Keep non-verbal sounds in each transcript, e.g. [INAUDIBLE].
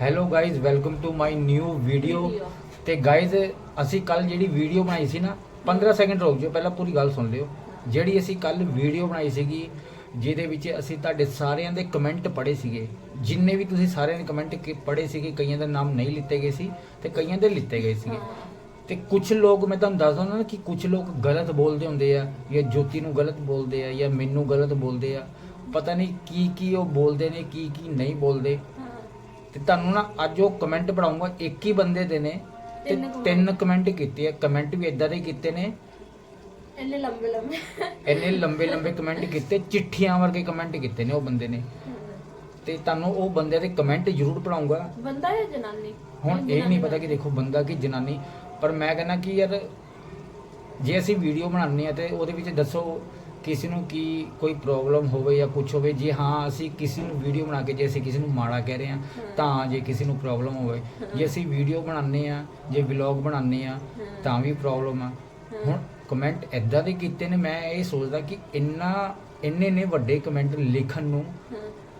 Hello guys welcome to my new video. ਤੇ guys ਅਸੀਂ ਕੱਲ ਜਿਹੜੀ ਵੀਡੀਓ ਬਣਾਈ ਸੀ ਨਾ 15 ਸੈਕਿੰਡ ਰੁਕ ਜਾਓ ਪਹਿਲਾਂ ਪੂਰੀ ਗੱਲ ਸੁਣ ਲਿਓ। ਜਿਹੜੀ ਅਸੀਂ ਕੱਲ ਵੀਡੀਓ ਬਣਾਈ ਸੀਗੀ ਜਿਹਦੇ ਵਿੱਚ ਅਸੀਂ ਤੁਹਾਡੇ ਸਾਰਿਆਂ ਦੇ ਕਮੈਂਟ ਪੜ੍ਹੇ ਸੀਗੇ। ਜਿੰਨੇ ਵੀ ਤੁਸੀਂ ਸਾਰਿਆਂ ਦੇ ਕਮੈਂਟ ਪੜ੍ਹੇ ਸੀਗੇ ਕਈਆਂ ਦਾ ਨਾਮ ਨਹੀਂ ਲਿੱਤੇ ਗਏ ਸੀ ਤੇ ਕਈਆਂ ਦੇ ਲਿੱਤੇ ਗਏ ਸੀਗੇ। ਤੇ ਕੁਝ ਲੋਕ ਮੈਂ ਤੁਹਾਨੂੰ ਦੱਸਦਾ ਨਾ ਕਿ ਕੁਝ ਲੋਕ ਗਲਤ ਬੋਲਦੇ ਹੁੰਦੇ ਆ ਜਾਂ ਜੋਤੀ ਨੂੰ ਗਲਤ ਬੋਲਦੇ ਆ ਜਾਂ ਮੈਨੂੰ ਗਲਤ ਬੋਲਦੇ ਆ। ਪਤਾ ਨਹੀਂ ਕੀ ਕੀ ਉਹ ਬੋਲਦੇ ਨੇ ਕੀ ਕੀ ਨਹੀਂ ਬੋਲਦੇ। ਤੇ ਤੁਹਾਨੂੰ ਨਾ ਅੱਜ ਉਹ ਕਮੈਂਟ ਪੜਾਉਂਗਾ ਇੱਕ ਹੀ ਬੰਦੇ ਦੇ ਨੇ ਤੇ ਤਿੰਨ comment। ਤਿੰਨ ਕਮੈਂਟ ਕੀਤੇ ਆ। ਕਮੈਂਟ ਵੀ ਇਦਾਂ ਦੇ ਕੀਤੇ ਨੇ। ਇੰਨੇ ਲੰਬੇ ਲੰਬੇ। ਇੰਨੇ ਲੰਬੇ ਲੰਬੇ ਕਮੈਂਟ ਕੀਤੇ ਚਿੱਠੀਆਂ ਵਰਗੇ ਕਮੈਂਟ ਕੀਤੇ ਨੇ ਉਹ ਬੰਦੇ ਨੇ। ਤੇ ਤੁਹਾਨੂੰ ਉਹ ਬੰਦੇ ਦੇ ਕਮੈਂਟ ਜ਼ਰੂਰ ਪੜਾਉਂਗਾ ਬੰਦਾ ਹੈ ਜਨਾਨੀ? ਹੁਣ ਇਹ ਨਹੀਂ ਪਤਾ ਕਿ ਦੇਖੋ ਬੰਦਾ ਕਿ ਜਨਾਨੀ ਪਰ ਮੈਂ ਕਹਿੰਦਾ ਕਿ ਯਾਰ ਜੇ ਅਸੀਂ ਵੀਡੀਓ ਬਣਾਉਂਦੇ ਆ ਤੇ ਉਹਦੇ ਵਿੱਚ ਦੱਸੋ ਕਿਸੇ ਨੂੰ ਕੀ ਕੋਈ ਪ੍ਰੋਬਲਮ ਹੋਵੇ ਜਾਂ ਕੁਝ ਹੋਵੇ ਜੇ ਹਾਂ ਅਸੀਂ ਕਿਸੇ ਨੂੰ ਵੀਡੀਓ ਬਣਾ ਕੇ ਜੇ ਅਸੀਂ ਕਿਸੇ ਨੂੰ ਮਾੜਾ ਕਹਿ ਰਹੇ ਆ ਤਾਂ ਜੇ ਕਿਸੇ ਨੂੰ ਪ੍ਰੋਬਲਮ ਹੋਵੇ। ਜੇ ਅਸੀਂ ਵੀਡੀਓ ਬਣਾਉਂਦੇ ਆ ਜੇ ਵਲੌਗ ਬਣਾਉਂਦੇ ਆ ਤਾਂ ਵੀ ਪ੍ਰੋਬਲਮ ਆ। ਹੁਣ ਕਮੈਂਟ ਐਦਾਂ ਦੇ ਕੀਤੇ ਨੇ ਮੈਂ ਇਹ ਸੋਚਦਾ ਕਿ ਇੰਨਾ ਇੰਨੇ ਨੇ ਵੱਡੇ ਕਮੈਂਟ ਲਿਖਣ ਨੂੰ।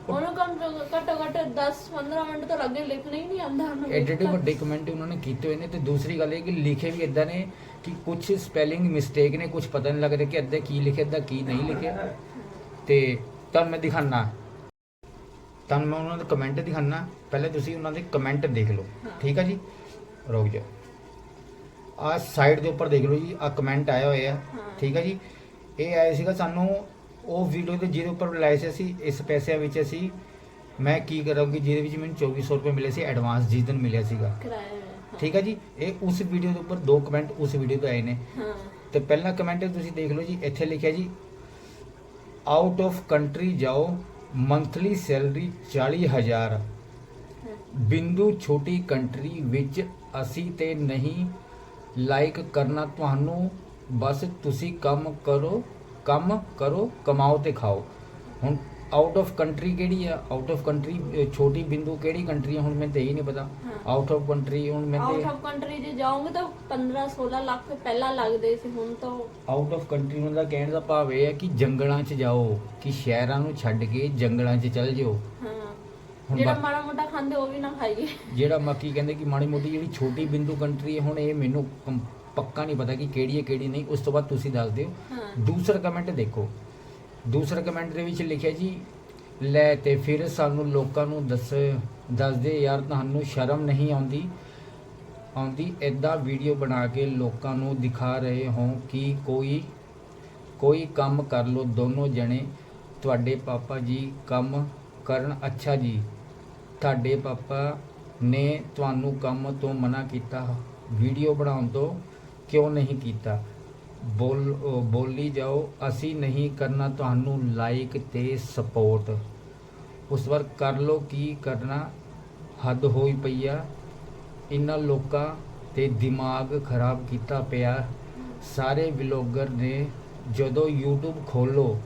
ਉਹਨੂੰ ਕਮ ਘੱਟੋ ਘੱਟ 10 15 ਮਿੰਟ ਤੋਂ ਅੱਗੇ ਲਿਖਣਾ ਹੀ ਨਹੀਂ ਆਉਂਦਾ ਉਹਨੂੰ ਐਡੇ ਐਡੇ ਵੱਡੇ ਕਮੈਂਟ ਉਹਨਾਂ ਨੇ ਕੀਤੇ ਹੋਏ ਨੇ ਤੇ ਦੂਸਰੀ ਗੱਲ ਇਹ ਕਿ ਲਿਖੇ ਵੀ ਇਦਾਂ ਨੇ ਕਿ ਕੁਝ ਸਪੈਲਿੰਗ ਮਿਸਟੇਕ ਨੇ ਕੁਝ ਪਤਾ ਨਹੀਂ ਲੱਗ ਰਿਹਾ ਕਿ ਅੱਧੇ ਕੀ ਲਿਖਿਆ ਅੱਧਾ ਕੀ ਨਹੀਂ ਲਿਖਿਆ ਤੇ ਤੁਹਾਨੂੰ ਮੈਂ ਦਿਖਾਣਾ ਤੁਹਾਨੂੰ ਮੈਂ ਉਹਨਾਂ ਦੇ ਕਮੈਂਟ ਦਿਖਾਣਾ ਪਹਿਲੇ ਤੁਸੀਂ ਉਹਨਾਂ ਦੇ ਕਮੈਂਟ ਦੇਖ ਲਓ ਠੀਕ ਆ ਜੀ ਰੁਕ ਜਾਓ ਆ ਸਾਈਡ ਦੇ ਉੱਪਰ ਦੇਖ ਲਓ ਜੀ ਆ ਕਮੈਂਟ ਆਇਆ ਹੋਇਆ ਹਾਂ। ਠੀਕ ਆ ਜੀ ਇਹ ਆਇਆ ਸੀਗਾ ਸਾਨੂੰ ਉਹ ਵੀਡੀਓ ਤੇ ਜਿਹਦੇ ਉੱਪਰ ਲਾਇਆ ਸੀ ਅਸੀਂ ਇਸ ਪੈਸਿਆਂ ਵਿੱਚ ਅਸੀਂ ਮੈਂ ਕੀ ਕਰਾਂਗੀ ਜਿਹਦੇ ਵਿੱਚ ਮੈਨੂੰ 2400 ਰੁਪਏ ਮਿਲੇ ਸੀ ਐਡਵਾਂਸ ਜਿਸ ਦਿਨ ਮਿਲਿਆ ਸੀਗਾ ਕਰਾਇਆ ਹੈ। ਠੀਕ ਹੈ ਜੀ? ਇਹ ਉਸ ਵੀਡੀਓ ਦੇ ਉੱਪਰ ਦੋ ਕਮੈਂਟ ਉਸ ਵੀਡੀਓ ਤੋਂ ਆਏ ਨੇ। ਹਾਂ। ਤੇ ਪਹਿਲਾ ਕਮੈਂਟ ਤੁਸੀਂ ਦੇਖ ਲਓ ਜੀ ਇੱਥੇ ਲਿਖਿਆ ਜੀ ਆਊਟ ਆਫ ਕੰਟਰੀ ਜਾਓ ਮੰਥਲੀ ਸੈਲਰੀ 40000 ਹਾਂ। ਬਿੰਦੂ ਛੋਟੀ ਕੰਟਰੀ ਵਿੱਚ ਅਸੀਂ ਤੇ ਨਹੀਂ ਲਾਈਕ ਕਰਨਾ ਤੁਹਾਨੂੰ ਬਸ ਤੁਸੀਂ ਕੰਮ ਕਰੋ ਕੰਮ ਕਰੋ ਕਮਾਓ ਤੇ ਖਾਓ। ਹੁਣ ਆਊਟ ਆਫ ਕੰਟਰੀ ਕਿਹੜੀ ਆ? ਆਊਟ ਆਫ ਕੰਟਰੀ ਛੋਟੀ ਬਿੰਦੂ ਕਿਹੜੀ ਕੰਟਰੀ ਆ? ਹੁਣ ਮੈਨੂੰ ਤੇ ਹੀ ਨਹੀਂ ਪਤਾ। ਆਊਟ ਆਫ ਕੰਟਰੀ ਹੁਣ ਮੈਂ ਆਊਟ ਆਫ ਕੰਟਰੀ ਜੇ ਜਾਓਗੇ ਤਾਂ 15 16 ਲੱਖ ਪਹਿਲਾਂ ਲੱਗਦੇ ਸੀ ਹੁਣ ਤਾਂ ਆਊਟ ਆਫ ਕੰਟਰੀ ਉਹਨਾਂ ਦਾ ਕਹਿਣ ਦਾ ਭਾਵ ਇਹ ਹੈ ਕਿ ਜੰਗਲਾਂ 'ਚ ਜਾਓ ਕਿ ਸ਼ਹਿਰਾਂ ਨੂੰ ਛੱਡ ਕੇ ਜੰਗਲਾਂ 'ਚ ਚੱਲ ਜਾਓ। ਜਿਹੜਾ ਮਾੜਾ ਮੋਟਾ ਖਾਂਦੇ ਉਹ ਵੀ ਨਾ ਖਾਈਏ। ਜਿਹੜਾ ਮੱਕੀ ਕਹਿੰਦੇ ਕਿ ਮਾੜੀ ਮੋਟੀ ਜਿਹੜੀ ਛੋਟੀ ਬਿੰਦੂ ਕੰਟਰੀ ਹੈ ਹੁਣ ਇਹ ਮੈਨੂੰ ਪੱਕਾ ਨਹੀਂ ਪਤਾ ਕਿ ਕਿਹੜੀ ਹੈ ਕਿਹੜੀ ਨਹੀਂ। ਉਸ ਤੋਂ ਬਾਅਦ ਤੁਸੀਂ ਦੱਸ ਦਿਓ। ਦੂਸਰਾ ਕਮੈਂਟ ਦੇਖੋ। ਦੂਸਰਾ ਕਮੈਂਟ ਦੇ ਵਿੱਚ ਲਿਖਿਆ ਜੀ, ਲੈ ਤੇ ਫਿਰ ਸਾਨੂੰ ਲੋਕਾਂ ਨੂੰ ਦੱਸ, ਦੱਸਦੇ ਯਾਰ ਤੁਹਾਨੂੰ ਸ਼ਰਮ ਨਹੀਂ ਆਉਂਦੀ? ਆਉਂਦੀ ਐਦਾਂ ਵੀਡੀਓ ਬਣਾ ਕੇ ਲੋਕਾਂ ਨੂੰ ਦਿਖਾ ਰਹੇ ਹੋ ਕਿ ਕੋਈ ਕੋਈ ਕੰਮ ਕਰ ਲੋ ਦੋਨੋਂ ਜਣੇ। ਤੁਹਾਡੇ ਪਾਪਾ ਜੀ ਕੰਮ ਕਰਨ, ਅੱਛਾ ਜੀ। ਤੁਹਾਡੇ ਪਾਪਾ ਨੇ ਤੁਹਾਨੂੰ ਕੰਮ ਤੋਂ ਮਨਾ ਕੀਤਾ। ਵੀਡੀਓ ਬਣਾਉਣ ਤੋਂ ਕਿਉਂ ਨਹੀਂ ਕੀਤਾ? ਬੋਲ ਬੋਲੀ ਜਾਓ, ਅਸੀਂ ਨਹੀਂ ਕਰਨਾ ਤੁਹਾਨੂੰ ਲਾਈਕ ਤੇ ਸਪੋਰਟ ਉਸ ਵਾਰ ਕਰ ਲੋ ਕੀ ਕਰਨਾ, ਹੱਦ ਹੋਈ ਪਈ ਆ। ਇਹਨਾਂ ਲੋਕਾਂ ਤੇ ਦਿਮਾਗ ਖਰਾਬ ਕੀਤਾ ਪਿਆ। ਸਾਰੇ ਵਲੌਗਰ ਨੇ ਜਦੋਂ YouTube ਖੋਲੋ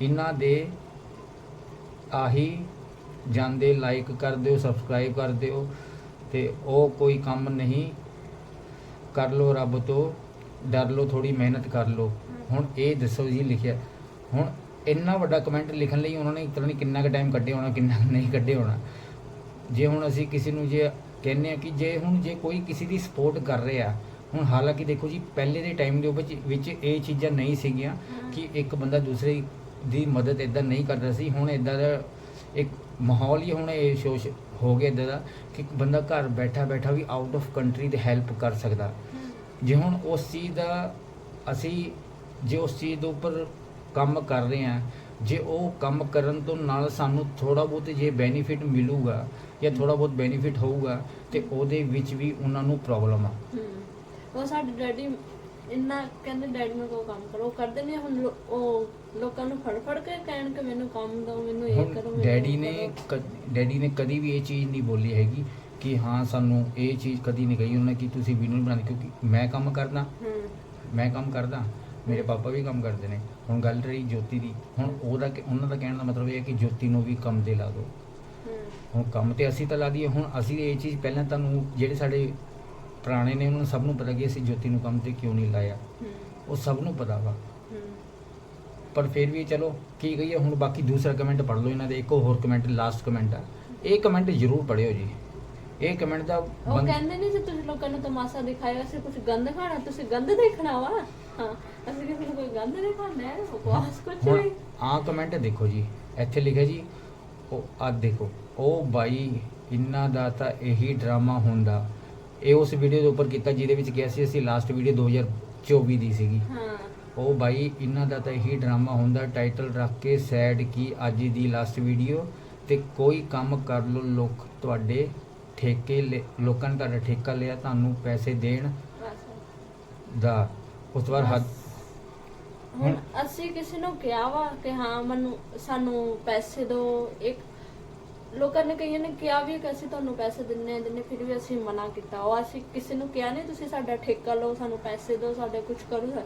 ਇਹਨਾਂ ਦੇ ਆਹੀ ਜਾਂਦੇ ਲਾਈਕ ਕਰ ਦਿਓ ਸਬਸਕ੍ਰਾਈਬ ਕਰ ਦਿਓ ਤੇ ਉਹ ਕੋਈ ਕੰਮ ਨਹੀਂ। ਕਰ ਲੋ ਰੱਬ ਤੋਂ। ਡਰ ਲਓ ਥੋੜੀ ਮਿਹਨਤ ਕਰ ਲੋ ਹੁਣ ਇਹ ਦੱਸੋ ਜੀ, ਲਿਖਿਆ। ਹੁਣ ਇੰਨਾ ਵੱਡਾ ਕਮੈਂਟ ਲਿਖਣ ਲਈ ਉਹਨਾਂ ਨੇ ਪਤਾ ਨਹੀਂ ਕਿੰਨਾ ਕੁ ਟਾਈਮ ਕੱਢਿਆ ਹੋਣਾ, ਕਿੰਨਾ ਕੁ ਨਹੀਂ ਕੱਢਿਆ ਹੋਣਾ। ਜੇ ਹੁਣ ਅਸੀਂ ਕਿਸੇ ਨੂੰ ਜੇ ਕਹਿੰਨੇ ਆ ਕਿ ਜੇ ਹੁਣ ਜੇ ਕੋਈ ਕਿਸੇ ਦੀ ਸਪੋਰਟ ਕਰ ਰਿਹਾ, ਹੁਣ ਹਾਲਾਂਕਿ ਦੇਖੋ ਜੀ, ਪਹਿਲੇ ਦੇ ਟਾਈਮ ਦੇ ਵਿੱਚ ਵਿੱਚ ਇਹ ਚੀਜ਼ਾਂ ਨਹੀਂ ਸੀਗੀਆਂ ਕਿ ਇੱਕ ਬੰਦਾ ਦੂਸਰੇ ਦੀ ਮਦਦ ਇਦਾਂ ਨਹੀਂ ਕਰਦਾ ਸੀ। ਹੁਣ ਇਦਾਂ ਦਾ ਇੱਕ ਮਾਹੌਲ ਹੀ ਹੁਣ ਇਹ ਸ਼ੋਸ਼ ਹੋ ਗਿਆ ਇਦਾਂ ਦਾ ਕਿ ਬੰਦਾ ਘਰ ਬੈਠਾ ਬੈਠਾ ਵੀ ਆਊਟ ਆਫ ਕੰਟਰੀ ਤੇ ਹੈਲਪ ਕਰ ਸਕਦਾ। ਜੇ ਹੁਣ ਉਸ ਚੀਜ਼ ਦਾ ਅਸੀਂ ਜੇ ਉਸ ਚੀਜ਼ ਦੇ ਉੱਪਰ ਕੰਮ ਕਰ ਰਹੇ ਹਾਂ ਜੇ ਉਹ ਕੰਮ ਕਰਨ ਤੋਂ ਨਾਲ ਸਾਨੂੰ ਥੋੜਾ ਬਹੁਤ ਜੇ ਬੈਨੀਫਿਟ ਮਿਲੂਗਾ ਜਾਂ ਥੋੜਾ ਬਹੁਤ ਬੈਨੀਫਿਟ ਹੋਊਗਾ ਤੇ ਉਹਦੇ ਵਿੱਚ ਵੀ ਉਹਨਾਂ ਨੂੰ ਪ੍ਰੋਬਲਮ ਆ। ਉਹ ਸਾਡੇ ਡੈਡੀ ਇੰਨਾ ਕਹਿੰਦੇ ਡੈਡੀ ਨੂੰ ਕੋ ਕੰਮ ਕਰੋ ਕਰਦੇ ਨੇ ਹੁਣ ਉਹ ਲੋਕਾਂ ਨੂੰ ਫੜ ਫੜ ਕੇ ਕਹਿਣ ਕਿ ਮੈਨੂੰ ਕੰਮ ਦਿਓ ਮੈਨੂੰ ਇਹ ਕਰੋ ਡੈਡੀ ਨੇ ਡੈਡੀ ਨੇ ਕਦੀ ਵੀ ਇਹ ਚੀਜ਼ ਨਹੀਂ ਬੋਲੀ ਹੈਗੀ। ਕਿ ਹਾਂ ਸਾਨੂੰ ਇਹ ਚੀਜ਼ ਕਦੀ ਨਹੀਂ ਕਹੀ ਉਹਨਾਂ ਕਿ ਤੁਸੀਂ ਵੀਡੀਓ ਨਹੀਂ ਬਣਾਉਂਦੇ ਕਿਉਂਕਿ ਮੈਂ ਕੰਮ ਕਰਦਾ। ਮੈਂ ਕੰਮ ਕਰਦਾ ਮੇਰੇ ਪਾਪਾ ਵੀ ਕੰਮ ਕਰਦੇ ਨੇ। ਹੁਣ ਗੱਲ ਰਹੀ ਜੋਤੀ ਦੀ ਹੁਣ ਉਹਦਾ ਉਹਨਾਂ ਦਾ ਕਹਿਣ ਦਾ ਮਤਲਬ ਇਹ ਹੈ ਕਿ ਜੋਤੀ ਨੂੰ ਵੀ ਕੰਮ ਤੇ ਲਾ ਦਿਓ। ਹੁਣ ਕੰਮ ਤੇ ਅਸੀਂ ਤਾਂ ਲਾ ਦਈਏ ਹੁਣ ਅਸੀਂ ਇਹ ਚੀਜ਼ ਪਹਿਲਾਂ ਤੁਹਾਨੂੰ ਜਿਹੜੇ ਸਾਡੇ ਪੁਰਾਣੇ ਨੇ ਉਹਨਾਂ ਨੂੰ ਸਭ ਨੂੰ ਪਤਾ ਕਿ ਅਸੀਂ ਜੋਤੀ ਨੂੰ ਕੰਮ ਤੇ ਕਿਉਂ ਨਹੀਂ ਲਾਇਆ। ਉਹ ਸਭ ਨੂੰ ਪਤਾ ਵਾ। ਪਰ ਫਿਰ ਵੀ ਚਲੋ ਕੀ ਕਹੀਏ ਹੁਣ ਬਾਕੀ ਦੂਸਰਾ ਕਮੈਂਟ ਪੜ੍ਹ ਲਓ ਇਹਨਾਂ ਦੇ ਇੱਕ ਹੋਰ ਕਮੈਂਟ ਲਾਸਟ ਕਮੈਂਟ ਆ। ਇਹ ਕਮੈਂਟ ਜ਼ਰੂਰ ਪੜ੍ਹਿਓ ਜੀ। ਇਹ ਕਮੈਂਟ ਦਾ ਉਹ ਬੰਦ- ਕਹਿੰਦੇ ਨਹੀਂ ਸੀ ਤੁਸੀਂ ਲੋਕਾਂ ਨੂੰ ਤਮਾਸ਼ਾ ਦਿਖਾਇਆ ਅਸੀਂ ਕੁਝ ਗੰਦ ਖਾਣਾ ਤੁਸੀਂ ਗੰਦ ਦੇਖਣਾ ਵਾ। ਹਾਂ ਅਸੀਂ ਕਿਸੇ ਨੂੰ ਕੋਈ ਗੰਦ ਨਹੀਂ ਖਾਣਾ ਹੈ? ਬਕਵਾਸ ਕੁਝ ਹੁਣ ਆਹ ਕਮੈਂਟ ਦੇਖੋ ਜੀ ਇੱਥੇ ਲਿਖਿਆ ਜੀ ਉਹ ਆ ਦੇਖੋ ਉਹ ਬਾਈ ਇੰਨਾ ਦਾ ਤਾਂ ਇਹੀ ਡਰਾਮਾ ਹੁੰਦਾ। ਇਹ ਉਸ ਵੀਡੀਓ ਦੇ ਉੱਪਰ ਕੀਤਾ ਜਿਹਦੇ ਵਿੱਚ ਕਿਹਾ ਸੀ ਅਸੀਂ ਲਾਸਟ ਵੀਡੀਓ 2024 ਦੀ ਸੀਗੀ। ਹਾਂ। ਉਹ ਬਾਈ ਇਹਨਾਂ ਦਾ ਤਾਂ ਇਹੀ ਡਰਾਮਾ ਹੁੰਦਾ ਟਾਈਟਲ ਰੱਖ ਕੇ ਸੈਡ ਕੀ ਅੱਜ ਦੀ ਲਾਸਟ ਵੀਡੀਓ ਤੇ ਕੋਈ ਕੰਮ ਕਰ ਲੋ ਲੋਕ ਤੁਹਾਡੇ ਠੇਕੇ ਲੈ- ਲੋਕਾਂ ਨੇ ਤੁਹਾਡਾ ਠੇਕਾ ਲਿਆ, ਤੁਹਾਨੂੰ ਪੈਸੇ ਦੇਣ ਬਸ ਦਾ, ਉਸ ਵਾਰ ਬਾਅਦ ਹੱਦ ਹੁਣ ਅਸੀਂ ਕਿਸੇ ਨੂੰ ਕਿਹਾ ਵਾ ਕਿ ਹਾਂ, ਮੈਨੂੰ, ਸਾਨੂੰ ਪੈਸੇ ਦਿਓ, ਇੱਕ ਲੋਕਾਂ ਨੇ ਕਈਆਂ ਨੇ ਕਿਹਾ ਵੀ ਕਿ ਅਸੀਂ ਤੁਹਾਨੂੰ ਪੈਸੇ ਦਿੰਨੇ ਆ, ਦਿੰਨੇ ਫਿਰ ਵੀ ਅਸੀਂ ਮਨਾ ਕੀਤਾ। ਉਹ ਅਸੀਂ ਕਿਸੇ ਨੂੰ ਕਿਹਾ ਨਹੀਂ, ਤੁਸੀਂ ਸਾਡਾ ਠੇਕਾ ਲਓ, ਸਾਨੂੰ ਪੈਸੇ ਦਿਓ, ਸਾਡੇ ਕੁਝ ਕਰੋ।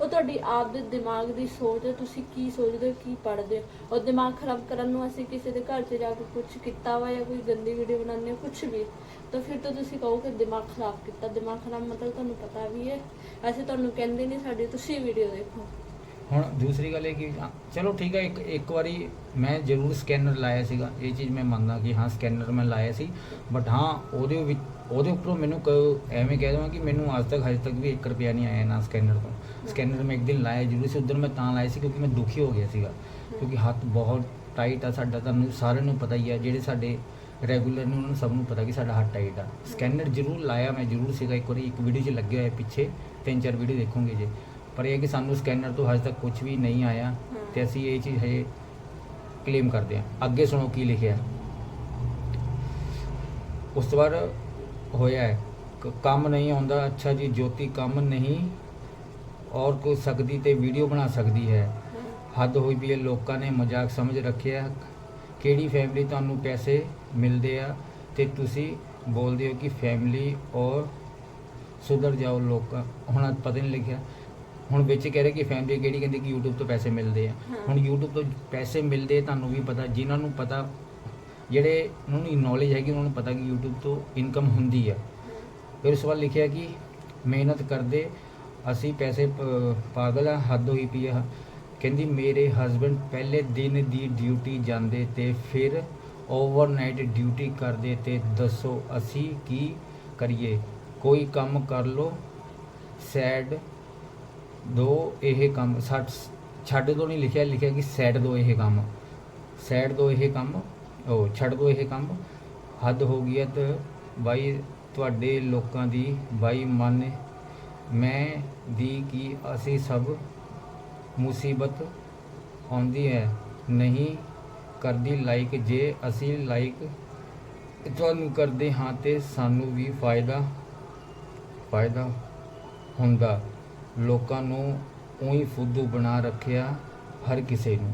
ਉਹ ਤੁਹਾਡੀ ਆਪ ਦੇ ਦਿਮਾਗ ਦੀ ਸੋਚ ਹੈ, ਤੁਸੀਂ ਕੀ ਸੋਚਦੇ ਹੋ, ਕੀ ਪੜ੍ਹਦੇ ਹੋ? ਉਹ ਦਿਮਾਗ ਖਰਾਬ ਕਰਨ ਨੂੰ ਅਸੀਂ ਕਿਸੇ ਦੇ ਘਰ 'ਚ ਜਾ ਕੇ ਕੁਝ ਕੀਤਾ ਵਾ ਜਾਂ ਕੋਈ ਗੰਦੀ ਵੀਡੀਓ ਬਣਾਉਂਦੇ ਹੋ ਕੁਝ ਵੀ। ਤਾਂ ਫਿਰ ਤਾਂ ਤੁਸੀਂ ਕਹੋ ਕਿ ਦਿਮਾਗ ਖਰਾਬ ਕੀਤਾ। ਦਿਮਾਗ ਖਰਾਬ ਮਤਲਬ ਤੁਹਾਨੂੰ ਪਤਾ ਵੀ ਹੈ। ਅਸੀਂ ਤੁਹਾਨੂੰ ਕਹਿੰਦੇ ਨਹੀਂ, ਸਾਡੀ ਤੁਸੀਂ ਵੀਡੀਓ ਦੇਖੋ। ਹੁਣ ਦੂਸਰੀ ਗੱਲ ਇਹ ਕਿ ਹਾਂ, ਚਲੋ ਠੀਕ ਹੈ ਇੱਕ ਇੱਕ ਵਾਰੀ ਮੈਂ ਜ਼ਰੂਰ ਸਕੈਨਰ ਲਾਇਆ ਸੀਗਾ। ਇਹ ਚੀਜ਼ ਮੈਂ ਮੰਨਦਾ ਕਿ ਹਾਂ ਸਕੈਨਰ ਮੈਂ ਲਾਇਆ ਸੀ। ਬਟ ਹਾਂ ਉਹਦੇ ਵਿੱਚ ਉਹਦੇ ਉੱਪਰੋਂ ਮੈਨੂੰ ਕ- ਐਵੇਂ ਕਹਿ ਦਵਾਂ ਕਿ ਮੈਨੂੰ ਅੱਜ ਤੱਕ ਹਜੇ ਤੱਕ ਵੀ 1 ਰੁਪਿਆ ਨਹੀਂ ਆਇਆ ਨਾ ਸਕੈਨਰ ਤੋਂ। ਸਕੈਨਰ ਮੈਂ ਇੱਕ ਦਿਨ ਲਾਇਆ ਜ਼ਰੂਰ ਸੀ ਉਦੋਂ ਮੈਂ ਤਾਂ ਲਾਇਆ ਸੀ ਕਿਉਂਕਿ ਮੈਂ ਦੁਖੀ ਹੋ ਗਿਆ ਸੀਗਾ। ਕਿਉਂਕਿ ਹੱਥ ਬਹੁਤ ਟਾਈਟ ਆ ਸਾਡਾ ਤੁਹਾਨੂੰ ਸਾਰਿਆਂ ਨੂੰ ਪਤਾ ਹੀ ਆ ਜਿਹੜੇ ਸਾਡੇ ਰੈਗੂਲਰ ਨੇ ਉਹਨਾਂ ਨੂੰ ਸਭ ਨੂੰ ਪਤਾ ਕਿ ਸਾਡਾ ਹੱਥ ਟਾਈਟ ਆ। ਸਕੈਨਰ ਜ਼ਰੂਰ ਲਾਇਆ ਮੈਂ ਜ਼ਰੂਰ ਸੀਗਾ ਇੱਕ ਵਾਰੀ ਇੱਕ ਵੀਡੀਓ 'ਚ ਲੱਗਿਆ ਹੋਇਆ ਪਿੱਛੇ ਤਿੰਨ ਚਾਰ ਵੀਡੀਓ ਦੇਖੋਗੇ ਜੇ। ਪਰ ਇਹ ਹੈ ਕਿ ਸਾਨੂੰ ਸਕੈਨਰ ਤੋਂ ਹਜੇ ਤੱਕ ਕੁਝ ਵੀ ਨਹੀਂ ਆਇਆ ਤੇ ਅਸੀਂ ਇਹ ਚੀਜ਼ ਹਜੇ ਕਲੇਮ ਕਰਦੇ ਹਾਂ। ਅੱਗੇ ਸੁਣੋ ਕੀ ਲਿਖਿਆ। ਉਸ ਤੋਂ ਬਾਅਦ ਹੋਇਆ ਹੈ ਕ- ਕੰਮ ਨਹੀਂ ਆਉਂਦਾ। ਅੱਛਾ ਜੀ ਜੋਤੀ ਕੰਮ ਨਹੀਂ ਔਰ ਕੋਈ ਸਕਦੀ ਤੇ ਵੀਡੀਓ ਬਣਾ ਸਕਦੀ ਹੈ। ਹੱਦ ਹੋਈ ਵੀ ਹੈ ਲੋਕਾਂ ਨੇ ਮਜ਼ਾਕ ਸਮਝ ਰੱਖਿਆ। ਕਿਹੜੀ ਫੈਮਿਲੀ ਤੁਹਾਨੂੰ ਪੈਸੇ ਮਿਲਦੇ ਆ ਤੇ ਤੁਸੀਂ ਬੋਲਦੇ ਹੋ ਕਿ ਫੈਮਿਲੀ ਔਰ ਸੁਧਰ ਜਾਓ ਲੋਕਾਂ ਹੁਣ ਪਤਾ ਨਹੀਂ ਲਿਖਿਆ। ਹੁਣ ਵਿੱਚ ਕਹਿ ਰਹੇ ਕਿ ਫੈਮਿਲੀ ਕਿਹੜੀ ਕਹਿੰਦੀ ਕਿ YouTube ਤੋਂ ਪੈਸੇ ਮਿਲਦੇ ਆ। ਹੁਣ YouTube ਤੋਂ ਪੈਸੇ ਮਿਲਦੇ ਤੁਹਾਨੂੰ ਵੀ ਪਤਾ ਜਿਨ੍ਹਾਂ ਨੂੰ ਪਤਾ ਜਿਹੜੇ ਉਹਨਾਂ ਨੂੰ ਨੌਲੇਜ ਹੈਗੀ ਉਹਨਾਂ ਨੂੰ ਪਤਾ ਕਿ YouTube ਤੋਂ ਇਨਕਮ ਹੁੰਦੀ ਆ। ਫਿਰ ਉਸ ਵਾਰ ਲਿਖਿਆ ਕਿ ਮਿਹਨਤ ਕਰਦੇ ਅਸੀਂ ਪੈਸੇ ਪਾਗਲ ਆ ਹੱਦ ਹੋਈ ਪਈ ਆ। ਕਹਿੰਦੀ ਮੇਰੇ ਹਸਬੰਡ ਪਹਿਲੇ ਦਿਨ ਦੀ ਡਿਊਟੀ ਜਾਂਦੇ ਤੇ ਫਿਰ ਓਵਰਨਾਈਟ ਡਿਊਟੀ ਕਰਦੇ ਤੇ ਦੱਸੋ ਅਸੀਂ ਕੀ ਕਰੀਏ? ਕੋਈ ਕੰਮ ਕਰ ਲੋ ਸੈਡ ਦੋ ਇਹ ਕੰਮ ਛੱਡ ਛੱਡ ਦੋ ਨਹੀਂ ਲਿਖਿਆ ਲਿਖਿਆ ਕਿ ਸੈਡ ਦੋ ਇਹ ਕੰਮ। ਸੈਡ ਦੋ ਇਹ ਕੰਮ ਉਹ ਛੱਡ ਦੋ ਇਹ ਕੰਮ। ਹੱਦ ਹੋ ਗਈ ਹੈ ਤੇ ਬਾਈ ਤੁਹਾਡੇ ਲੋਕਾਂ ਦੀ ਬਾਈ ਮਨ, ਮੈਂ ਦੀ ਕਿ ਅਸੀਂ ਸਭ ਮੁਸੀਬਤ ਆਉਂਦੀ ਹੈ। ਨਹੀਂ ਕਰਦੀ ਲਾਈਕ ਜੇ ਅਸੀਂ ਲਾਈਕ ਤੁਹਾਨੂੰ ਕਰਦੇ ਹਾਂ ਤੇ ਸਾਨੂੰ ਵੀ ਫਾਇਦਾ ਫਾਇਦਾ ਹੁੰਦਾ। ਲੋਕਾਂ ਨੂੰ ਉਹੀ ਫੁੱਦੂ ਬਣਾ ਰੱਖਿਆ ਹਰ ਕਿਸੇ ਨੂੰ।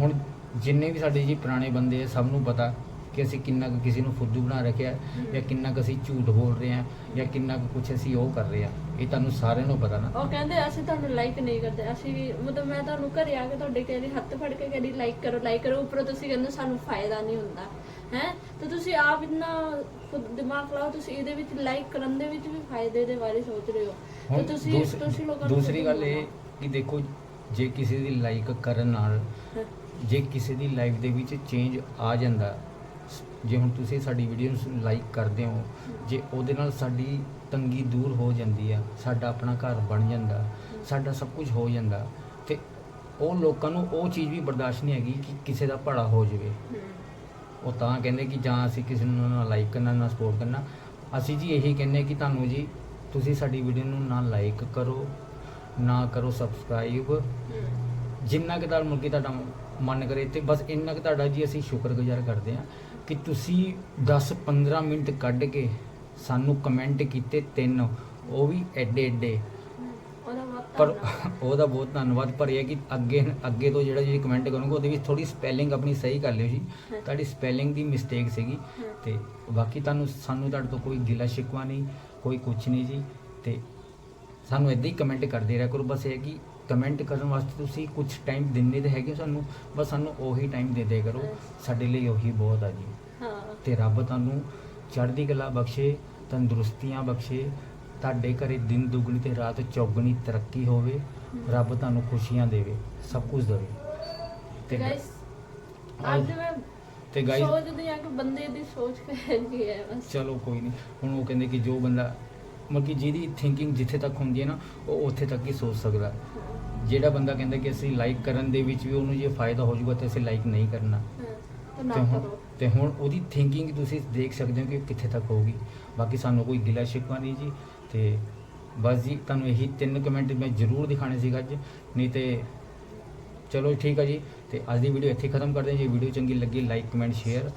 ਹੁਣ ਜਿੰਨੇ ਵੀ ਸਾਡੇ ਜੀ ਪੁਰਾਣੇ ਬੰਦੇ ਆ, ਸਭ ਨੂੰ ਪਤਾ ਕਿ ਅਸੀਂ ਕਿੰਨਾ ਕੁ ਕਿਸੇ ਨੂੰ ਫੁੱਦੂ ਬਣਾ ਰੱਖਿਆ ਹੈ, ਜਾਂ ਕਿੰਨਾ ਕੁ ਅਸੀਂ ਝੂਠ ਬੋਲ ਰਹੇ ਹਾਂ ਜਾਂ ਕਿੰਨਾ ਕੁ ਕੁਝ ਅਸੀਂ ਉਹ ਕਰ ਰਹੇ ਹਾਂ ਇਹ ਤੁਹਾਨੂੰ ਸਾਰਿਆਂ ਨੂੰ ਪਤਾ ਨਾ। ਉਹ ਕਹਿੰਦੇ ਅਸੀਂ ਤੁਹਾਨੂੰ ਲਾਈਕ ਨਹੀਂ ਕਰਦੇ ਅਸੀਂ ਵੀ ਮਤਲਬ ਮੈਂ ਤੁਹਾਨੂੰ ਘਰੇ ਆ ਕੇ ਤੁਹਾਡੇ ਕਹਿੰਦੇ ਹੱਥ ਫੜ ਕੇ ਕਹਿੰਦੀ ਲਾਈਕ ਕਰੋ ਲਾਈਕ ਕਰੋ ਉੱਪਰੋਂ ਤੁਸੀਂ ਕਹਿੰਦੇ ਸਾਨੂੰ ਫਾਇਦਾ ਨਹੀਂ ਹੁੰਦਾ ਹੈ? ਤੇ ਤੁਸੀਂ ਆਪ ਇੰਨਾ ਖੁਦ ਦਿਮਾਗ ਲਾਓ ਤੁਸੀਂ ਇਹਦੇ ਵਿੱਚ ਲਾਈਕ ਕਰਨ ਦੇ ਵਿੱਚ ਵੀ ਫਾਇਦੇ ਦੇ ਬਾਰੇ ਸੋਚ ਰਹੇ ਹੋ। ਤੇ ਹੁਣ ਤੁਸੀਂ ਦੂਸ- ਤੁਸੀਂ ਲੋਕਾਂ ਨੂੰ ਦੂਸਰੀ ਗੱਲ ਇਹ ਕਿ ਦੇਖੋ ਜੇ ਕਿਸੇ ਦੀ ਲਾਈਕ ਕਰਨ ਨਾਲ। ਜੇ ਕਿਸੇ ਦੀ ਲਾਈਫ ਦੇ ਵਿੱਚ ਚੇਂਜ ਆ ਜਾਂਦਾ ਜੇ ਹੁਣ ਤੁਸੀਂ ਸਾਡੀ ਵੀਡੀਓ ਨੂੰ ਲਾਈਕ ਕਰਦੇ ਹੋ ਜੇ ਉਹਦੇ ਨਾਲ ਸਾਡੀ ਤੰਗੀ ਦੂਰ ਹੋ ਜਾਂਦੀ ਆ ਸਾਡਾ ਆਪਣਾ ਘਰ ਬਣ ਜਾਂਦਾ ਸਾਡਾ ਸਭ ਕੁਝ ਹੋ ਜਾਂਦਾ ਤੇ ਉਹ ਲੋਕਾਂ ਨੂੰ ਉਹ ਚੀਜ਼ ਵੀ ਬਰਦਾਸ਼ਤ ਨਹੀਂ ਹੈਗੀ ਕਿ ਕਿਸੇ ਦਾ ਭਲਾ ਹੋ ਜਾਵੇ। ਉਹ ਤਾਂ ਕਹਿੰਦੇ ਕਿ ਜਾਂ ਅਸੀਂ ਕਿਸੇ ਨੂੰ ਨਾ ਲਾਈਕ ਕਰਨਾ ਨਾ ਸਪੋਰਟ ਕਰਨਾ। ਅਸੀਂ ਜੀ ਇਹੀ ਕਹਿੰਦੇ ਕਿ ਤੁਹਾਨੂੰ ਜੀ ਤੁਸੀਂ ਸਾਡੀ ਵੀਡੀਓ ਨੂੰ ਨਾ ਲਾਈਕ ਕਰੋ ਨਾ ਕਰੋ ਸਬਸਕ੍ਰਾਈਬ। ਜਿੰਨਾ ਕਿ ਤੁਹਾਡਾ ਮੁਰਗੀ ਤੁਹਾਡਾ ਮਨ ਕਰੇ ਤੇ ਬਸ ਇੰਨਾ ਕਿ ਤੁਹਾਡਾ ਜੀ ਅਸੀਂ ਸ਼ੁਕਰਗੁਜ਼ਾਰ ਕਰਦੇ ਹਾਂ। ਕਿ ਤੁਸੀਂ 10-15 ਮਿੰਟ ਕੱਢ ਕੇ ਸਾਨੂੰ ਕਮੈਂਟ ਕੀਤੇ ਤਿੰਨ ਉਹ ਵੀ ਐਡੇ ਐਡੇ ਪਰ। [LAUGHS] ਉਹਦਾ ਬਹੁਤ ਧੰਨਵਾਦ ਪਰ ਇਹ ਕਿ ਅੱਗੇ ਅੱਗੇ ਤੋਂ ਜਿਹੜਾ ਜਿਹੜੀ ਕਮੈਂਟ ਕਰੂੰਗਾ ਉਹਦੇ ਵਿੱਚ ਥੋੜੀ ਸਪੈਲਿੰਗ ਆਪਣੀ ਸਹੀ ਕਰ ਲਿਓ ਜੀ। ਤੁਹਾਡੀ ਸਪੈਲਿੰਗ ਦੀ ਮਿਸਟੇਕ ਸੀਗੀ। ਤੇ ਬਾਕੀ ਤੁਹਾਨੂੰ ਸਾਨੂੰ ਤੁਹਾਡੇ ਤੋਂ ਕੋਈ ਗਿਲਾ ਸ਼ਿਕਵਾ ਨਹੀਂ ਕੋਈ ਕੁਝ ਨਹੀਂ ਜੀ ਤੇ ਸਾਨੂੰ ਇਦਾਂ ਹੀ ਕਮੈਂਟ ਕਰਦੇ ਰਿਹਾ ਕਰੋ ਬਸ ਇਹ ਕਿ ਕਮੈਂਟ ਕਰਨ ਵਾਸਤੇ ਤੁਸੀਂ ਕੁਝ ਟਾਈਮ ਦਿੰਦੇ ਤੇ ਹੈਗੇ ਸਾਨੂੰ ਬਸ ਸਾਨੂੰ ਉਹੀ ਟਾਈਮ ਦੇ ਦੇ ਕਰੋ। ਸਾਡੇ ਲਈ ਉਹੀ ਬਹੁਤ ਆ ਜੀ। ਹਾਂ। ਤੇ ਰੱਬ ਤੁਹਾਨੂੰ ਚੜ੍ਹਦੀ ਕਲਾ ਬਖਸ਼ੇ ਤੰਦਰੁਸਤੀਆਂ ਬਖਸ਼ੇ ਤੁਹਾਡੇ ਘਰੇ ਦਿਨ ਦੁਗਣੀ ਤੇ ਰਾਤ ਚੌਗਣੀ ਤਰੱਕੀ ਹੋਵੇ ਰੱਬ ਤੁਹਾਨੂੰ ਖੁਸ਼ੀਆਂ ਦੇਵੇ ਸਭ ਕੁਝ ਦੇਵੇ। ਤੇ ਗਾਇਸ ਅੱਜ ਮੈਂ ਤੇ ਗਾਈਜ਼ ਸੋਚਦੇ ਆ ਕਿ ਬੰਦੇ ਦੀ ਸੋਚ ਕੀ ਹੈ ਬਸ। ਚਲੋ ਕੋਈ ਨਹੀਂ ਹੁਣ ਉਹ ਕਹਿੰਦੇ ਕਿ ਜੋ ਬੰਦਾ ਮਤਲਬ ਕਿ ਜਿਹਦੀ ਥਿੰਕਿੰਗ ਜਿੱਥੇ ਤੱਕ ਹੁੰਦੀ ਹੈ ਨਾ ਉਹ ਉੱਥੇ ਤੱਕ ਹੀ ਸੋਚ ਸਕਦਾ। ਜਿਹੜਾ ਬੰਦਾ ਕਹਿੰਦਾ ਕਿ ਅਸੀਂ ਲਾਈਕ ਕਰਨ ਦੇ ਵਿੱਚ ਵੀ ਉਹਨੂੰ ਜੇ ਫਾਇਦਾ ਹੋ ਜਾਊਗਾ ਤੇ ਅਸੀਂ ਲਾਈਕ ਨਹੀਂ ਕਰਨਾ। ਤੇ ਨਾ ਤੇ ਹੁਣ ਕਰੋ। ਤੇ ਹੁਣ ਉਹਦੀ ਥਿੰਕਿੰਗ ਤੁਸੀਂ ਦੇਖ ਸਕਦੇ ਹੋ ਕਿ ਕਿੱਥੇ ਤੱਕ ਹੋਊਗੀ। ਬਾਕੀ ਸਾਨੂੰ ਕੋਈ ਗਿਲਾ ਸ਼ਿਕਵਾ ਨਹੀਂ ਜੀ। ਤੇ ਬਸ ਜੀ ਤੁਹਾਨੂੰ ਇਹੀ ਤਿੰਨ ਕਮੈਂਟ ਮੈਂ ਜ਼ਰੂਰ ਦਿਖਾਣੇ ਸੀਗਾ ਅੱਜ। ਨਹੀਂ ਤੇ ਚਲੋ ਠੀਕ ਹੈ ਜੀ। ਤੇ ਅੱਜ ਦੀ ਵੀਡੀਓ ਇੱਥੇ ਖਤਮ ਕਰਦੇ ਹਾਂ। ਜੇ ਵੀਡੀਓ ਚੰਗੀ ਲੱਗੀ like comment share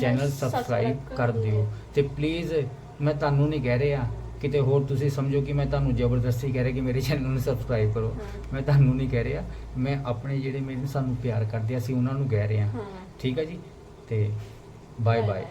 channel subscribe ਕਰ ਦਿਓ। ਤੇ ਪਲੀਜ਼ ਮੈਂ ਤੁਹਾਨੂੰ ਨਹੀਂ ਕਹਿ ਰਿਹਾ ਕਿਤੇ ਹੋਰ ਤੁਸੀਂ ਸਮਝੋ ਕਿ ਮੈਂ ਤੁਹਾਨੂੰ ਜ਼ਬਰਦਸਤੀ ਕਹਿ ਰਿਹਾ ਕਿ ਮੇਰੇ ਚੈਨਲ ਨੂੰ ਸਬਸਕ੍ਰਾਈਬ ਕਰੋ। ਮੈਂ ਤੁਹਾਨੂੰ ਨਹੀਂ ਕਹਿ ਰਿਹਾ। ਮੈਂ ਆਪਣੇ ਜਿਹੜੇ ਮੇਰੇ ਸਾਨੂੰ ਪਿਆਰ ਕਰਦੇ ਆ ਅਸੀਂ ਉਹਨਾਂ ਨੂੰ ਕਹਿ ਰਿਹਾ ਹਾਂ। ਠੀਕ ਹੈ ਜੀ? ਤੇ ਬਾਏ ਬਾਏ